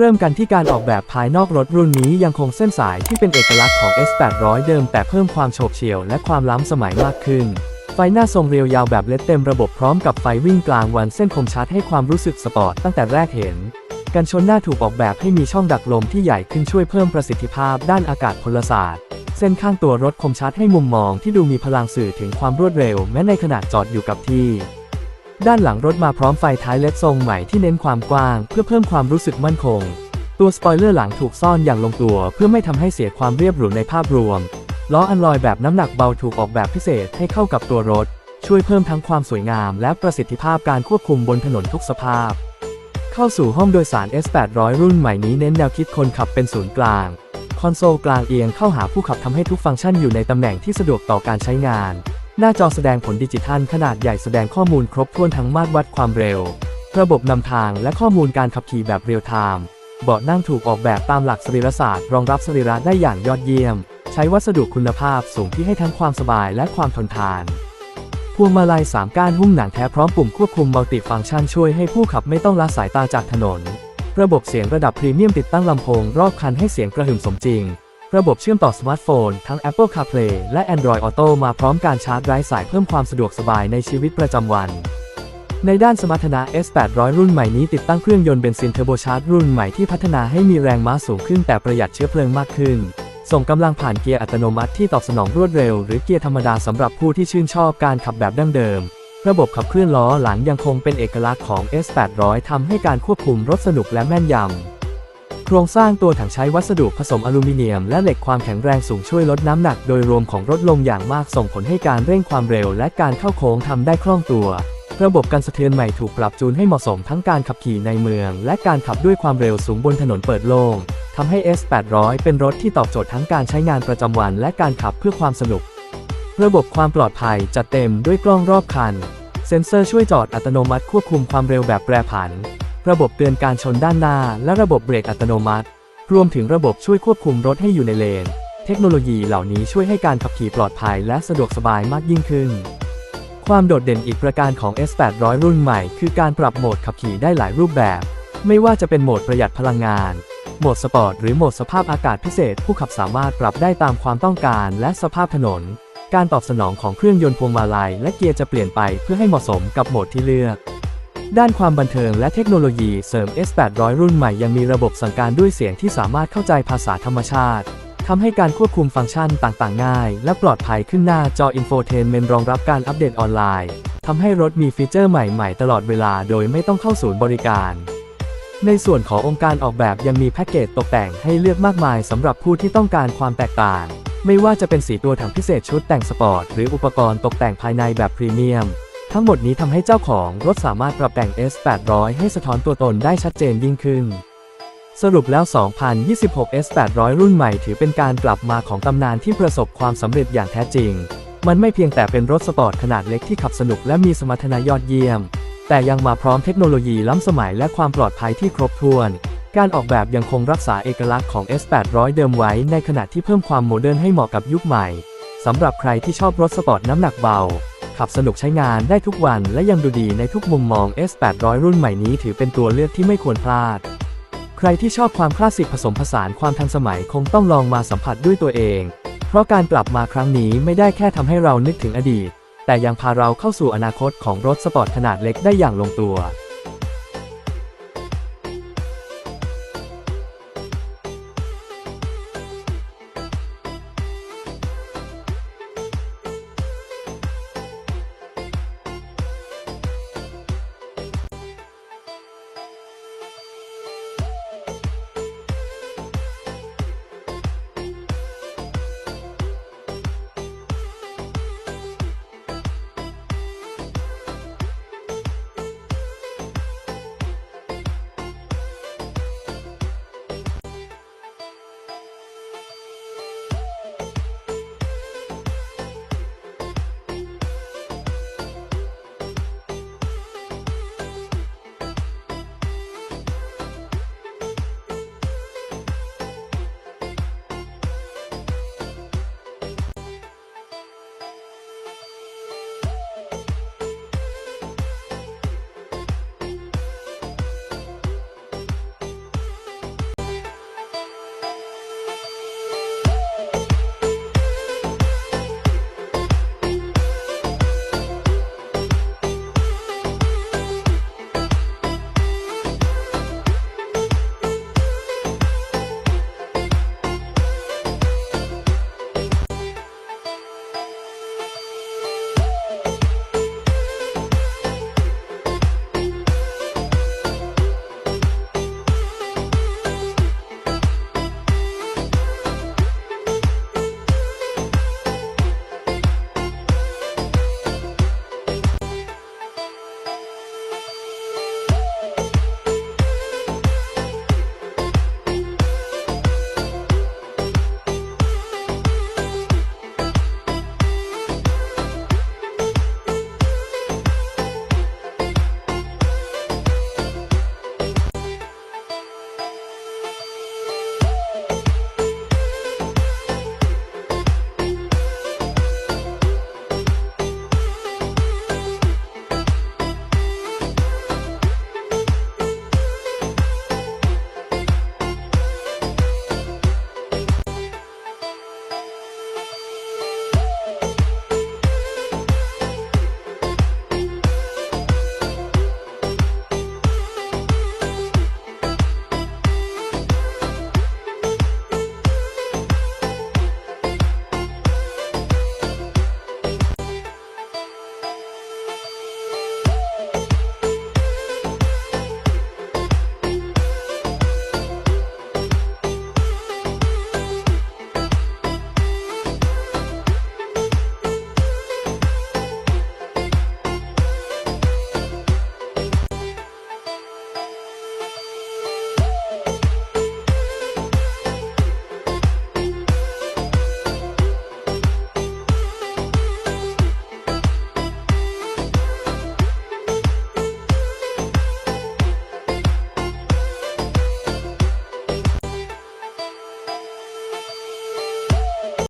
เริ่มกันที่การออกแบบภายนอกรถรุ่นนี้ยังคงเส้นสายที่เป็นเอกลักษณ์ของ S800 เดิมแต่เพิ่มความโฉบเฉี่ยวและความล้ำสมัยมากขึ้น ไฟหน้าทรงเรียวยาวแบบเลดเต็มระบบพร้อมกับไฟวิ่งกลางวันเส้นคมชัดให้ความรู้สึกสปอร์ตตั้งแต่แรกเห็น กันชนหน้าถูกออกแบบให้มีช่องดักลมที่ใหญ่ขึ้นช่วยเพิ่มประสิทธิภาพด้านอากาศพลศาสตร์ เส้นข้างตัวรถคมชัดให้มุมมองที่ดูมีพลังสื่อถึงความรวดเร็วแม้ในขณะจอดอยู่กับที่ ด้านหลังรถมาพร้อมไฟท้ายเล็ดทรงใหม่ที่เน้นความกว้าง เพื่อเพิ่มความรู้สึกมั่นคง ตัวสปอยเลอร์หลังถูกซ่อนอย่างลงตัว เพื่อไม่ทำให้เสียความเรียบหรูในภาพรวม ล้ออันลอยแบบน้ำหนักเบาถูกออกแบบพิเศษให้เข้ากับตัวรถ ช่วยเพิ่มทั้งความสวยงาม และประสิทธิภาพการควบคุมบนถนนทุกสภาพ เข้าสู่ห้องโดยสาร S800 รุ่นใหม่นี้เน้นแนวคิดคนขับเป็นศูนย์กลาง คอนโซลกลางเอียงเข้าหาผู้ขับทำให้ทุกฟังก์ชันอยู่ในตำแหน่งที่สะดวกต่อการใช้งาน หน้าจอแสดงผลดิจิทัลขนาดใหญ่แสดงข้อมูลครบถ้วนทั้งมาตรวัดความเร็ว ระบบนำทางและข้อมูลการขับขี่แบบเรียลไทม์เบาะนั่งถูกออกแบบตามหลักสรีรศาสตร์รองรับสรีระได้อย่างยอดเยี่ยม ใช้วัสดุคุณภาพสูงที่ให้ทั้งความสบายและความทนทานพวงมาลัย3ก้านหุ้มหนังแท้พร้อมปุ่มควบคุมมัลติฟังก์ชันช่วยให้ผู้ขับไม่ต้องละสายตาจากถนน ระบบเสียงระดับพรีเมียมติดตั้งลำโพงรอบคันให้เสียงกระหึ่มสมจริง ระบบเชื่อมต่อสมาร์ทโฟน ทั้ง Apple CarPlay และ Android Auto มาพร้อมการชาร์จไร้สายเพิ่มความสะดวกสบายในชีวิตประจำวัน ในด้านสมรรถนะ S800 รุ่นใหม่นี้ติดตั้งเครื่องยนต์เบนซินเทอร์โบชาร์จรุ่นใหม่ที่พัฒนาให้มีแรงม้าสูงขึ้นแต่ประหยัดเชื้อเพลิงมากขึ้น ส่งกำลังผ่านเกียร์อัตโนมัติที่ตอบสนองรวดเร็ว หรือเกียร์ธรรมดาสำหรับผู้ที่ชื่นชอบการขับแบบดั้งเดิม ระบบขับเคลื่อนล้อหลังยังคงเป็นเอกลักษณ์ของ S800 ทำให้การควบคุมรถสนุกและแม่นยำ โครงสร้างตัวถังใช้วัสดุผสมอลูมิเนียมและเหล็กความแข็งแรงสูงช่วยลดน้ำหนักโดยรวมของรถลงอย่างมากส่งผลให้การเร่งความเร็วและการเข้าโค้งทำได้คล่องตัว ระบบการสะเทือนใหม่ถูกปรับจูนให้เหมาะสมทั้งการขับขี่ในเมือง และการขับด้วยความเร็วสูงบนถนนเปิดโล่งทำให้ S800 เป็นรถที่ตอบโจทย์ทั้งการใช้งานประจำวันและการขับเพื่อความสนุก ระบบความปลอดภัยจัดเต็มด้วยกล้องรอบคัน เซ็นเซอร์ช่วยจอดอัตโนมัติควบคุมความเร็วแบบแปรผัน ระบบเตือนการชนด้านหน้า และระบบเบรกอัตโนมัติ รวมถึงระบบช่วยควบคุมรถให้อยู่ในเลน เทคโนโลยีเหล่านี้ช่วยให้การขับขี่ปลอดภัยและสะดวกสบายมากยิ่งขึ้น ความโดดเด่นอีกประการของ S800 รุ่นใหม่ คือการปรับโหมดขับขี่ได้หลายรูปแบบ ไม่ว่าจะเป็นโหมดประหยัดพลังงาน โหมดสปอร์ตหรือโหมดสภาพอากาศพิเศษ ผู้ขับสามารถปรับได้ตามความต้องการและสภาพถนน การตอบสนองของเครื่องยนต์พวงมาลัยและเกียร์จะเปลี่ยนไปเพื่อให้เหมาะสมกับโหมดที่เลือก ด้านความบันเทิงและเทคโนโลยีเสริม S800 รุ่นใหม่ยังมีระบบสั่งการด้วยเสียงที่สามารถเข้าใจภาษาธรรมชาติทำให้การควบคุมฟังก์ชันต่างๆ ง่าย และปลอดภัยขึ้นหน้าจออินโฟเทนเมนรองรับการอัปเดตออนไลน์ทำให้รถมีฟีเจอร์ใหม่ๆ ตลอดเวลาโดยไม่ต้องเข้าศูนย์บริการ ในส่วนขององค์การออกแบบยังมีแพ็กเกจตกแต่งให้เลือกมากมายสำหรับผู้ที่ต้องการความแตกต่าง ไม่ว่าจะเป็นสีตัวถังพิเศษชุดแต่งสปอร์ตหรืออุปกรณ์ตกแต่งภายในแบบพรีเมียม ทั้งหมดนี้ทำให้เจ้าของรถสามารถปรับแต่ง S800 ให้สะท้อนตัวตนได้ชัดเจนยิ่งขึ้น สรุปแล้ว 2026 S800 รุ่นใหม่ถือเป็นการกลับมาของตำนานที่ประสบความสำเร็จอย่างแท้จริง มันไม่เพียงแต่เป็นรถสปอร์ตขนาดเล็กที่ขับสนุกและมีสมรรถนะยอดเยี่ยม แต่ยังมาพร้อมเทคโนโลยีล้ำสมัยและความปลอดภัยที่ครบถ้วน การออกแบบยังคงรักษาเอกลักษณ์ของ S800 เดิมไว้ ในขณะที่เพิ่มความโมเดิร์นให้เหมาะกับยุคใหม่สำหรับใครที่ชอบรถสปอร์ตน้ำหนักเบา ขับสนุกใช้งานได้ทุกวันและยังดูดีในทุกมุมมอง S800 รุ่นใหม่นี้ถือเป็นตัวเลือกที่ไม่ควรพลาด ใครที่ชอบความคลาสสิกผสมผสานความทันสมัยคงต้องลองมาสัมผัสด้วยตัวเอง เพราะการกลับมาครั้งนี้ไม่ได้แค่ทำให้เรานึกถึงอดีต แต่ยังพาเราเข้าสู่อนาคตของรถสปอร์ตขนาดเล็กได้อย่างลงตัว